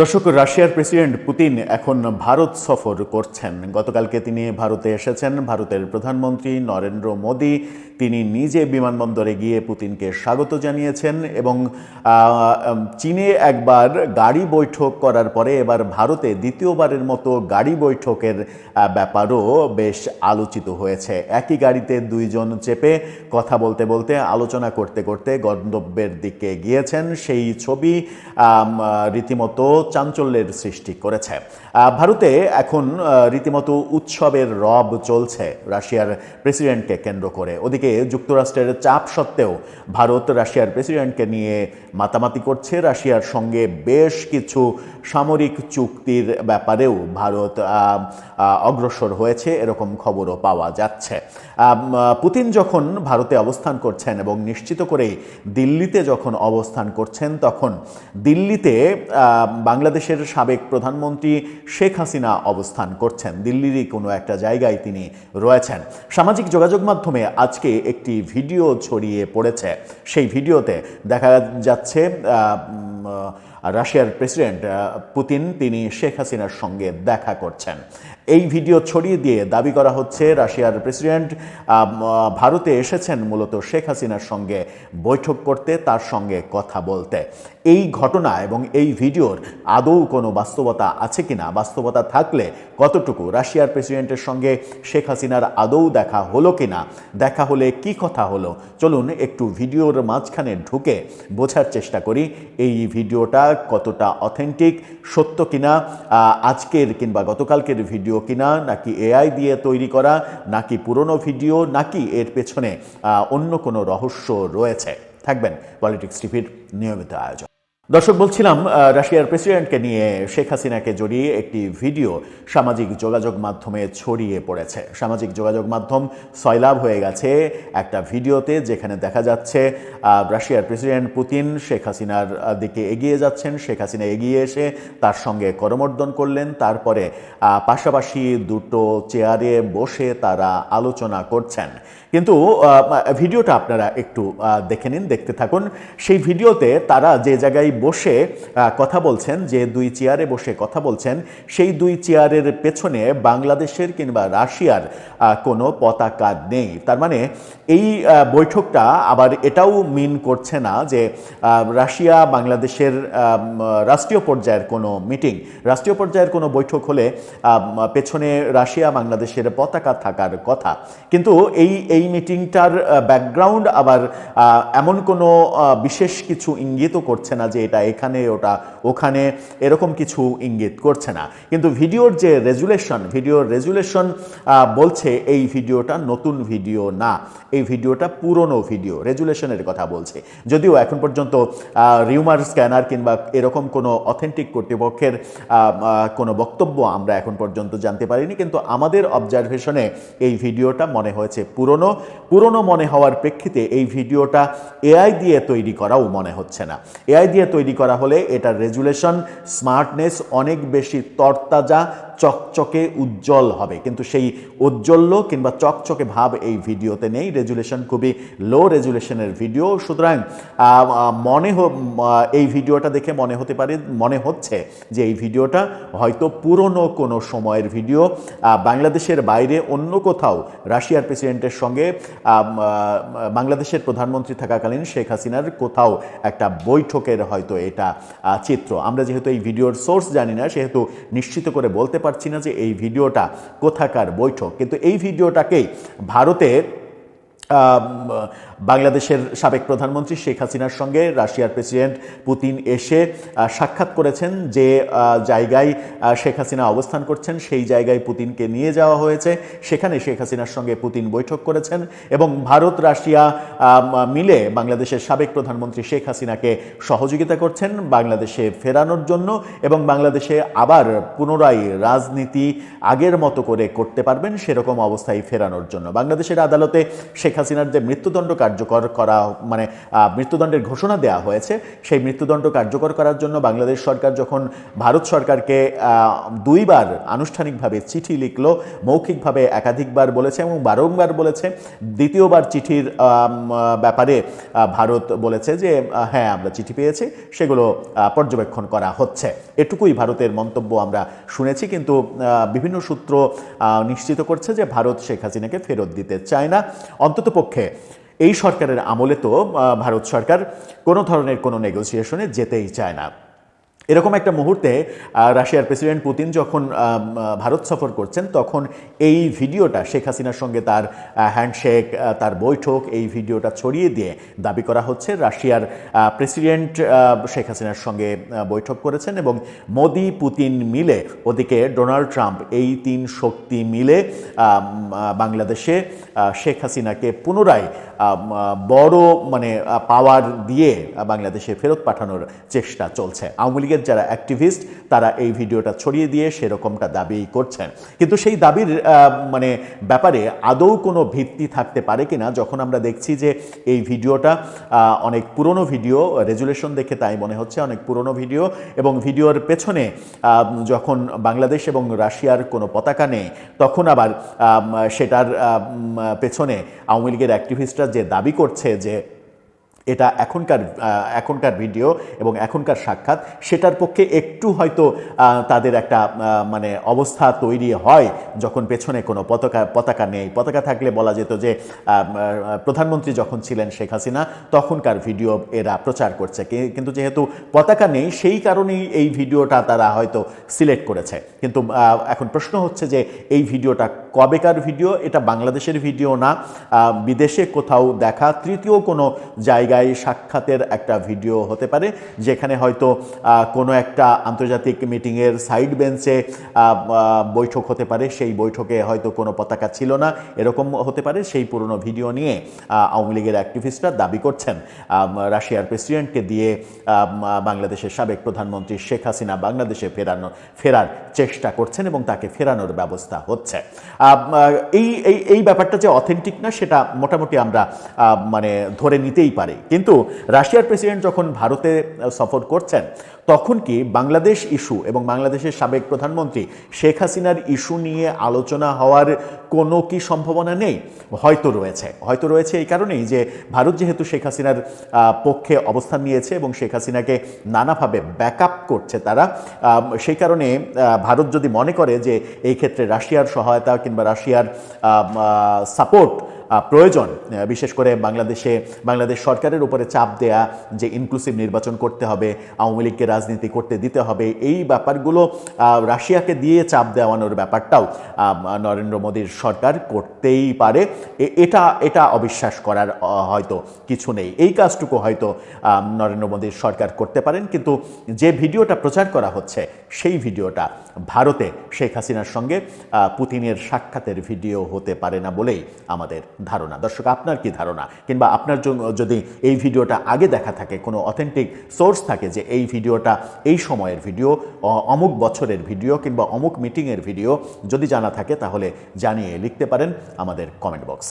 দর্শক, রাশিয়ার president Putin এখন ভারত সফর করছেন। গতকালকে তিনি ভারতে এসেছেন। ভারতের প্রধানমন্ত্রী নরেন্দ্র মোদী তিনি নিজে বিমানবন্দরে গিয়ে পুতিনকে স্বাগত জানিয়েছেন এবং চীনে একবার গাড়ি বৈঠক করার পরে এবার ভারতে দ্বিতীয়বারের মতো গাড়ি বৈঠকের ব্যাপারও বেশ আলোচিত হয়েছে। একই গাড়িতে দুইজন চেপে কথা বলতে বলতে, আলোচনা করতে করতে গন্তব্যের দিকে গিয়েছেন। সেই ছবি রীতিমতো চাঞ্চল্যের সৃষ্টি করেছে। ভারতে এখন রীতিমতো উৎসবের রব চলছে রাশিয়ার প্রেসিডেন্টকে কেন্দ্র করে। ওদিকে যুক্তরাষ্ট্রের চাপ সত্ত্বেও ভারত রাশিয়ার প্রেসিডেন্টকে নিয়ে মাতামাতি করছে। রাশিয়ার সঙ্গে বেশ কিছু সামরিক চুক্তির ব্যাপারেও ভারত অগ্রসর হয়েছে। এরকম খবরও পাওয়া যাচ্ছে। পুতিন যখন ভারতে অবস্থান করছেন এবং নিশ্চিত করেই দিল্লিতে যখন অবস্থান করছেন, তখন দিল্লিতে বাংলাদেশের সাবেক প্রধানমন্ত্রী শেখ হাসিনা অবস্থান করছেন। দিল্লিরই কোনো একটা জায়গায় তিনি রয়েছেন। সামাজিক যোগাযোগ মাধ্যমে আজকে একটি ভিডিও ছড়িয়ে পড়েছে। সেই ভিডিওতে দেখা যাচ্ছে রাশিয়ার প্রেসিডেন্ট পুতিন, তিনি শেখ হাসিনার সঙ্গে দেখা করছেন। এই ভিডিও ছড়িয়ে দিয়ে দাবি করা হচ্ছে রাশিয়ার প্রেসিডেন্ট ভারতে এসেছেন মূলত শেখ হাসিনার সঙ্গে বৈঠক করতে, তার সঙ্গে কথা বলতে। এই ঘটনা এবং এই ভিডিওর আদৌ কোনো বাস্তবতা আছে কিনা, বাস্তবতা থাকলে কতটুকু রাশিয়ার প্রেসিডেন্টের সঙ্গে শেখ হাসিনার আদৌ দেখা হলো কিনা, দেখা হলে কি কথা হলো, চলুন একটু ভিডিওর মাঝখানে ঢুকে বোঝার চেষ্টা করি। এই ভিডিওটা কতটা অথেন্টিক সত্য কিনা আজকের কিংবা গতকালকের ভিডিও কিনা, নাকি এআই দিয়ে তৈরি করা, নাকি পুরনো ভিডিও নাকি এর পেছনে অন্য কোনো রহস্য রয়েছে? থাকবেন পলিটিক্স টিভির নিয়মিত আয়োজন। দর্শক, বলছিলাম রাশিয়ার প্রেসিডেন্টকে নিয়ে শেখ হাসিনাকে জড়িয়ে একটি ভিডিও সামাজিক যোগাযোগ মাধ্যমে ছড়িয়ে পড়েছে। সামাজিক যোগাযোগ মাধ্যম সয়লাভ হয়ে গেছে একটা ভিডিওতে, যেখানে দেখা যাচ্ছে রাশিয়ার প্রেসিডেন্ট পুতিন শেখ হাসিনার দিকে এগিয়ে যাচ্ছেন। শেখ হাসিনা এগিয়ে এসে তার সঙ্গে করমর্দন করলেন। তারপরে পাশাপাশি দুটো চেয়ারে বসে তারা আলোচনা করছেন। কিন্তু ভিডিওটা আপনারা একটু দেখে নিন, দেখতে থাকুন। সেই ভিডিওতে তারা যে জায়গায় বসে কথা বলছেন, যে দুই চেয়ারে বসে কথা বলছেন, সেই দুই চেয়ারের পেছনে বাংলাদেশের কিংবা রাশিয়ার কোনো পতাকা নেই। তার মানে এই বৈঠকটা আবার এটাও মিন করছে না যে রাশিয়া বাংলাদেশের রাষ্ট্রীয় পর্যায়ের কোনো মিটিং, রাষ্ট্রীয় পর্যায়ের কোনো বৈঠক হলে পেছনে রাশিয়া বাংলাদেশের পতাকা থাকার কথা। কিন্তু এই এই মিটিংটার ব্যাকগ্রাউন্ড আবার এমন কোনো বিশেষ কিছু ইঙ্গিতও করছে না যে এটা এখানে, ওটা ওখানে, এরকম কিছু ইঙ্গিত করছে না। কিন্তু ভিডিওর যে রেজুলেশন, ভিডিওর রেজুলেশন বলছে এই ভিডিওটা নতুন ভিডিও না, এই ভিডিওটা পুরনো ভিডিও, রেজুলেশনের কথা বলছে। যদিও এখন পর্যন্ত রিউমার, স্ক্যানার কিংবা এরকম কোনো অথেন্টিক কর্তৃপক্ষের কোনো বক্তব্য আমরা এখন পর্যন্ত জানতে পারিনি, কিন্তু আমাদের অবজারভেশনে এই ভিডিওটা মনে হয়েছে পুরনো। পুরনো মনে হওয়ার প্রেক্ষিতে এই ভিডিওটা এআই দিয়ে তৈরি করাও মনে হচ্ছে না। এআই দিয়ে তৈরি করা হলে এটার রেজুলেশন স্মার্টনেস অনেক বেশি তরতাজা চকচকে উজ্জ্বল হবে। কিন্তু সেই উজ্জ্বল্য কিংবা চকচকে ভাব এই ভিডিওতে নেই। রেজুলেশন খুবই লো রেজুলেশনের ভিডিও সুতরাং মনে এই ভিডিওটা দেখে মনে হতে পারে, মনে হচ্ছে যে এই ভিডিওটা হয়তো পুরনো কোনো সময়ের ভিডিও বাংলাদেশের বাইরে অন্য কোথাও রাশিয়ার প্রেসিডেন্টের সঙ্গে বাংলাদেশের প্রধানমন্ত্রী থাকাকালীন শেখ হাসিনার কোথাও একটা বৈঠকের হয়তো এটা চিত্র। আমরা যেহেতু এই ভিডিওর সোর্স জানি না, সেহেতু নিশ্চিত করে বলতে পারছি না যে এই ভিডিওটা কোথাকার বৈঠক। কিন্তু এই ভিডিওটাকেই ভারতের বাংলাদেশের সাবেক প্রধানমন্ত্রী শেখ হাসিনার সঙ্গে রাশিয়ার প্রেসিডেন্ট পুতিন এসে সাক্ষাৎ করেছেন যে জায়গায় শেখ হাসিনা অবস্থান করছেন, সেই জায়গায় পুতিনকে নিয়ে যাওয়া হয়েছে। সেখানে শেখ হাসিনার সঙ্গে পুতিন বৈঠক করেছেন এবং ভারত, রাশিয়া মিলে বাংলাদেশের সাবেক প্রধানমন্ত্রী শেখ হাসিনাকে সহযোগিতা করছেন বাংলাদেশে ফেরানোর জন্য এবং বাংলাদেশে আবার পুনরায় রাজনীতি আগের মতো করে করতে পারবেন সেরকম অবস্থায় ফেরানোর জন্য। বাংলাদেশের আদালতে শেখ হাসিনার যে মৃত্যুদণ্ড কার্যকর করা মানে মৃত্যুদণ্ডের ঘোষণা দেওয়া হয়েছে। সেই মৃত্যুদণ্ড কার্যকর করার জন্য বাংলাদেশ সরকার যখন ভারত সরকারকে দুইবার আনুষ্ঠানিকভাবে চিঠি লিখলো, মৌখিকভাবে একাধিকবার বলেছে এবং বারংবার বলেছে। দ্বিতীয়বার চিঠির ব্যাপারে ভারত বলেছে যে হ্যাঁ আমরা চিঠি পেয়েছি, সেগুলো পর্যবেক্ষণ করা হচ্ছে। এটুকুই ভারতের মন্তব্য আমরা শুনেছি, কিন্তু বিভিন্ন সূত্র নিশ্চিত করছে যে ভারত শেখ হাসিনাকে ফেরত দিতে চায় না। অন্ততপক্ষে এই সরকারের আমলে তো ভারত সরকার কোনো ধরনের কোনো নেগোসিয়েশনে যেতেই চায় না। এরকম একটা মুহূর্তে রাশিয়ার প্রেসিডেন্ট পুতিন যখন ভারত সফর করছেন, তখন এই ভিডিওটা শেখ হাসিনার সঙ্গে তার হ্যান্ডশেক তার বৈঠক, এই ভিডিওটা ছড়িয়ে দিয়ে দাবি করা হচ্ছে। রাশিয়ার প্রেসিডেন্ট শেখ হাসিনার সঙ্গে বৈঠক করেছেন এবং মোদি, পুতিন মিলে ওদিকে ডোনাল্ড ট্রাম্প, এই তিন শক্তি মিলে বাংলাদেশে শেখ হাসিনাকে পুনরায় বড় মানে পাওয়ার দিয়ে বাংলাদেশে ফেরত পাঠানোর চেষ্টা চলছে। আওয়ামী লীগের যারা অ্যাক্টিভিস্ট তারা এই ভিডিওটা ছড়িয়ে দিয়ে সেরকমটা দাবি করছেন। কিন্তু সেই দাবির মানে ব্যাপারে আদৌ কোনো ভিত্তি থাকতে পারে কিনা, যখন আমরা দেখছি যে এই ভিডিওটা অনেক পুরনো ভিডিও, রেজুলেশন দেখে তাই মনে হচ্ছে অনেক পুরনো ভিডিও, এবং ভিডিওর পেছনে যখন বাংলাদেশ এবং রাশিয়ার কোনো পতাকা নেই, তখন আবার সেটার পেছনে আওয়ামী লীগের অ্যাক্টিভিস্টরা যে দাবি করছে যে এটা এখনকার এখনকার ভিডিও এবং এখনকার সাক্ষাৎ, সেটার পক্ষে একটু হয়তো তাদের একটা মানে অবস্থা তৈরি হয় যখন পেছনে কোনো পতাকা পতাকা নেই। পতাকা থাকলে বলা যেত যে প্রধানমন্ত্রী যখন ছিলেন শেখ হাসিনা, তখনকার ভিডিও এরা প্রচার করছে। কিন্তু যেহেতু পতাকা নেই, সেই কারণেই এই ভিডিওটা তারা হয়তো সিলেক্ট করেছে। কিন্তু এখন প্রশ্ন হচ্ছে যে, এই ভিডিওটা কবেকার ভিডিও? এটা বাংলাদেশের ভিডিও না। বিদেশে কোথাও দেখা তৃতীয় কোনো জায়গায় সাক্ষাতের একটা ভিডিও হতে পারে, যেখানে হয়তো কোনো একটা আন্তর্জাতিক মিটিংয়ের সাইড বেঞ্চে বৈঠক হতে পারে। সেই বৈঠকে হয়তো কোনো পতাকা ছিল না, এরকম হতে পারে। সেই পুরনো ভিডিও নিয়ে আওয়ামী লীগের অ্যাক্টিভিস্টরা দাবি করছেন। রাশিয়ার প্রেসিডেন্টকে দিয়ে বাংলাদেশের সাবেক প্রধানমন্ত্রী শেখ হাসিনা বাংলাদেশে ফেরানো, ফেরার চেষ্টা করছেন এবং তাকে ফেরানোর ব্যবস্থা হচ্ছে। এই এই ব্যাপারটা যে অথেন্টিক না, সেটা মোটামুটি আমরা মানে ধরে নিতেই পারি। কিন্তু রাশিয়ার প্রেসিডেন্ট যখন ভারতে সফর করছেন, তখন কি বাংলাদেশ ইস্যু এবং বাংলাদেশের সাবেক প্রধানমন্ত্রী শেখ হাসিনার ইস্যু নিয়ে আলোচনা হওয়ার কোনো কি সম্ভাবনা নেই? হয়তো রয়েছে। হয়তো রয়েছে এই কারণেই যে ভারত যেহেতু শেখ হাসিনার পক্ষে অবস্থান নিয়েছে এবং শেখ হাসিনাকে নানাভাবে ব্যাকআপ করছে তারা সেই কারণে ভারত যদি মনে করে যে এই ক্ষেত্রে রাশিয়ার সহায়তা কিংবা রাশিয়ার সাপোর্ট প্রয়োজন। বিশেষ করে বাংলাদেশে, বাংলাদেশ সরকারের উপরে চাপ দেয়া, যে ইনক্লুসিভ নির্বাচন করতে হবে, আওয়ামী লীগকে রাজনীতি করতে দিতে হবে, এই ব্যাপারগুলো রাশিয়াকে দিয়ে চাপ দেওয়ানোর ব্যাপারটাও নরেন্দ্র মোদীর সরকার করতেই পারে। এটা এটা অবিশ্বাস করার হয়তো কিছু নেই। এই কাজটুকু হয়তো নরেন্দ্র মোদীর সরকার করতে পারেন, কিন্তু যে ভিডিওটা প্রচার করা হচ্ছে, সেই ভিডিওটা ভারতে শেখ হাসিনার সঙ্গে পুতিনের সাক্ষাতের ভিডিও হতে পারে না বলেই আমাদের ধারণা। দর্শক, আপনার কি ধারণা? কিংবা আপনার জন্য যদি এই ভিডিওটা আগে দেখা থাকে, কোনো অথেন্টিক সোর্স থাকে যে এই ভিডিওটা এই সময়ের ভিডিও অমুক বছরের ভিডিও কিংবা অমুক মিটিংয়ের ভিডিও, যদি জানা থাকে তাহলে জানিয়ে লিখতে পারেন আমাদের কমেন্ট বক্স